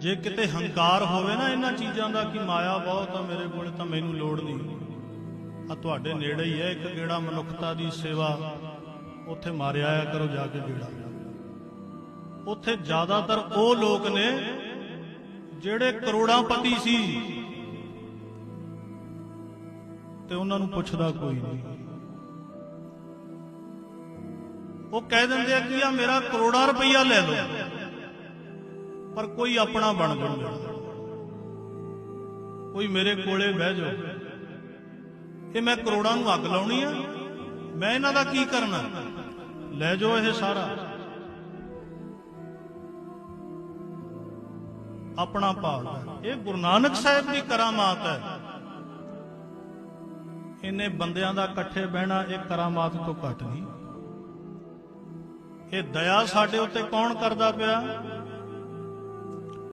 ਜੇ ਕਿਤੇ ਹੰਕਾਰ ਹੋਵੇ ਨਾ ਇਹਨਾਂ ਚੀਜ਼ਾਂ ਦਾ ਕਿ ਮਾਇਆ ਬਹੁਤ ਆ ਮੇਰੇ ਕੋਲ, ਤਾਂ ਮੈਨੂੰ ਲੋੜ ਨਹੀਂ। ਆ ਤੁਹਾਡੇ ਨੇੜੇ ਹੀ ਹੈ ਇੱਕ ਗੇੜਾ ਮਨੁੱਖਤਾ ਦੀ ਸੇਵਾ ਉੱਥੇ ਮਾਰਿਆ ਆਇਆ ਕਰੋ ਜਾ ਕੇ ਗੇੜਾ। ਉੱਥੇ ਜ਼ਿਆਦਾਤਰ ਉਹ ਲੋਕ ਨੇ ਜਿਹੜੇ ਕਰੋੜਾਂਪਤੀ ਸੀ ਤੇ ਉਹਨਾਂ ਨੂੰ ਪੁੱਛਦਾ ਕੋਈ ਨਹੀਂ। ਉਹ ਕਹਿ ਦਿੰਦੇ ਆ ਕਿ ਆ ਮੇਰਾ ਕਰੋੜਾਂ ਰੁਪਈਆ ਲੈ ਲਓ। ਪਰ ਕੋਈ ਆਪਣਾ ਬਣ ਜਾਂਦਾ ਕੋਈ ਮੇਰੇ ਕੋਲੇ ਬਹਿ ਜਾਓ ਇਹ ਮੈਂ ਕਰੋੜਾਂ ਨੂੰ ਅੱਗ ਲਾਉਣੀ ਆ? ਮੈਂ ਇਹਨਾਂ ਦਾ ਕੀ ਕਰਨਾ? ਲੈ ਜਾਓ ਇਹ ਸਾਰਾ। ਆਪਣਾ ਭਾਵ ਇਹ ਗੁਰੂ ਨਾਨਕ ਸਾਹਿਬ ਦੀ ਕਰਾਮਾਤ ਹੈ। ਇਹਨੇ ਬੰਦਿਆਂ ਦਾ ਇਕੱਠੇ ਬਹਿਣਾ, ਇਹ ਕਰਾਮਾਤ ਤੋਂ ਘੱਟ ਨਹੀਂ। ਇਹ ਦਇਆ ਸਾਡੇ ਉੱਤੇ ਕੌਣ ਕਰਦਾ ਪਿਆ?